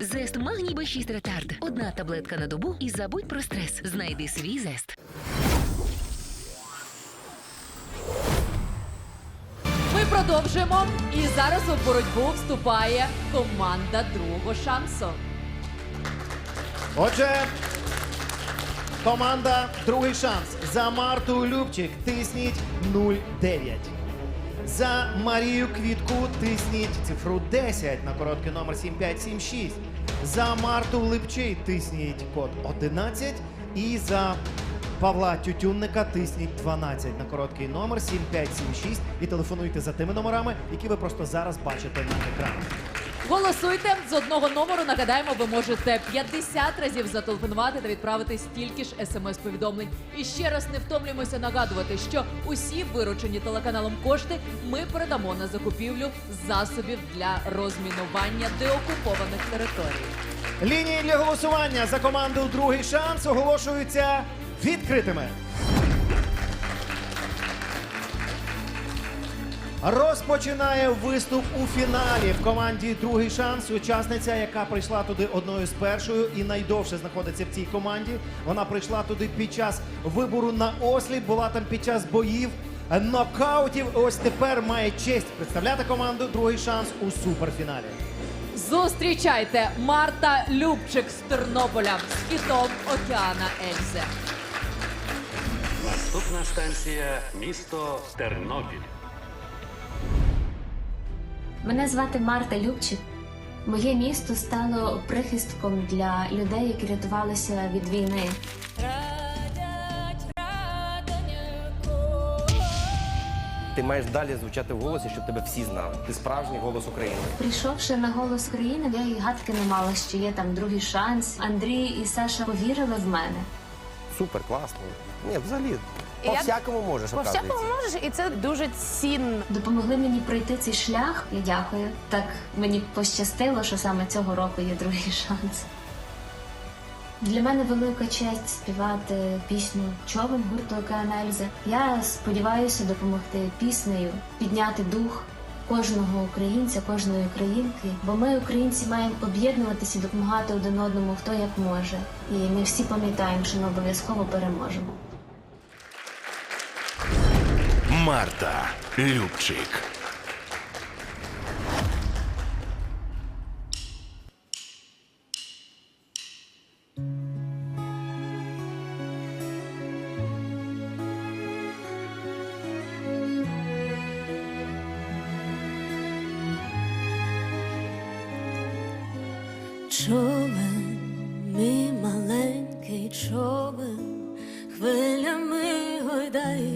Зест Магній Б6 Ретард. Одна таблетка на добу і забудь про стрес. Знайди свій зест. Ми продовжуємо. І зараз у боротьбу вступає команда другого шансу. Отже, команда другий шанс. За Марту Любчик тисніть 09. За Марію Квітку тисніть цифру 10 на короткий номер 7576. За Марту Липчий тисніть код 11. І за Павла Тютюнника тисніть 12 на короткий номер 7576 і телефонуйте за тими номерами, які ви просто зараз бачите на екрані. Голосуйте з одного номеру. Нагадаємо, ви можете 50 разів зателефонувати та відправити стільки ж смс-повідомлень. І ще раз не втомлюємося нагадувати, що усі виручені телеканалом кошти ми передамо на закупівлю засобів для розмінування деокупованих територій. Лінії для голосування за команду Другий шанс оголошуються відкритими. Розпочинає виступ у фіналі в команді Другий шанс. Учасниця, яка прийшла туди одною з першою і найдовше знаходиться в цій команді. Вона прийшла туди під час вибору на осліп, була там під час боїв, нокаутів. Ось тепер має честь представляти команду Другий шанс у суперфіналі. Зустрічайте Марта Любчик з Тернополя з хітом Океана Ельзи. Наступна станція місто Тернопіль. Мене звати Марта Любчик. Моє місто стало прихистком для людей, які рятувалися від війни. Ти маєш далі звучати в голосі, щоб тебе всі знали. Ти справжній голос України. Прийшовши на голос країни, я і гадки не мала, що є там другий шанс. Андрій і Саша повірили в мене. Супер, класно. Ні, взагалі, І я- по всякому можеш. По всякому можеш, і це дуже цінно. Допомогли мені пройти цей шлях. Я дякую. Так мені пощастило, що саме цього року є другий шанс. Для мене велика честь співати пісню Човен гурту Океанельза. Я сподіваюся допомогти піснею, підняти дух кожного українця, кожної українки. Бо ми, українці, маємо об'єднуватися і допомагати один одному хто як може. І ми всі пам'ятаємо, що ми обов'язково переможемо. Марта Любчик. Човен, мій маленький човен, хвилями гойдає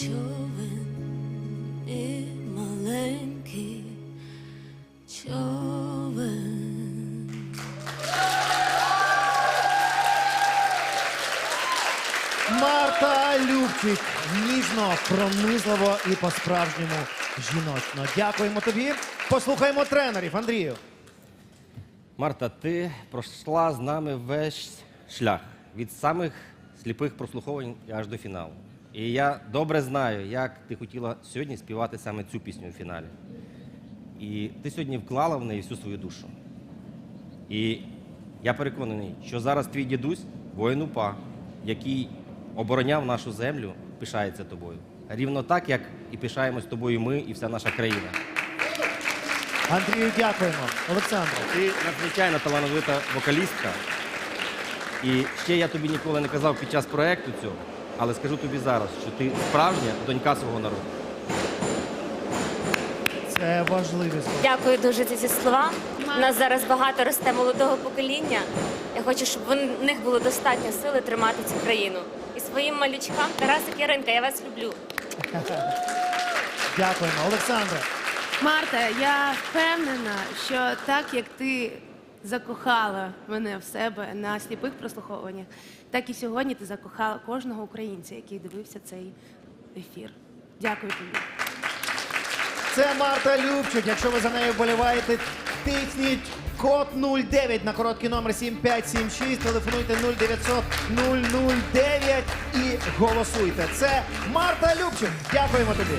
човен і маленький човен. Марта Любчик ніжно, пронизливо і по-справжньому жіночно. Дякуємо тобі. Послухаємо тренерів, Андрію. Марта, ти пройшла з нами весь шлях від самих сліпих прослуховань аж до фіналу. І я добре знаю, як ти хотіла сьогодні співати саме цю пісню у фіналі. І ти сьогодні вклала в неї всю свою душу. І я переконаний, що зараз твій дідусь, воїн УПА, який обороняв нашу землю, пишається тобою. Рівно так, як і пишаємось тобою ми і вся наша країна. Андрію, дякуємо. Олександре. Ти надзвичайно талановита вокалістка. І ще я тобі ніколи не казав під час проекту цього, але скажу тобі зараз, що ти справжня донька свого народу. Це важливі слова. Дякую дуже за ці слова. У нас зараз багато росте молодого покоління. Я хочу, щоб в них було достатньо сили тримати цю країну. І своїм малючкам Тарасик Яринка, я вас люблю. Дякуємо. Олександре. Марта, я впевнена, що так як ти закохала мене в себе на сліпих прослуховуваннях, так і сьогодні ти закохала кожного українця, який дивився цей ефір. Дякую тобі. Це Марта Любчик. Якщо ви за нею вболіваєте, тисніть код 09 на короткий номер 7576, телефонуйте 0900 009 і голосуйте. Це Марта Любчик. Дякуємо тобі.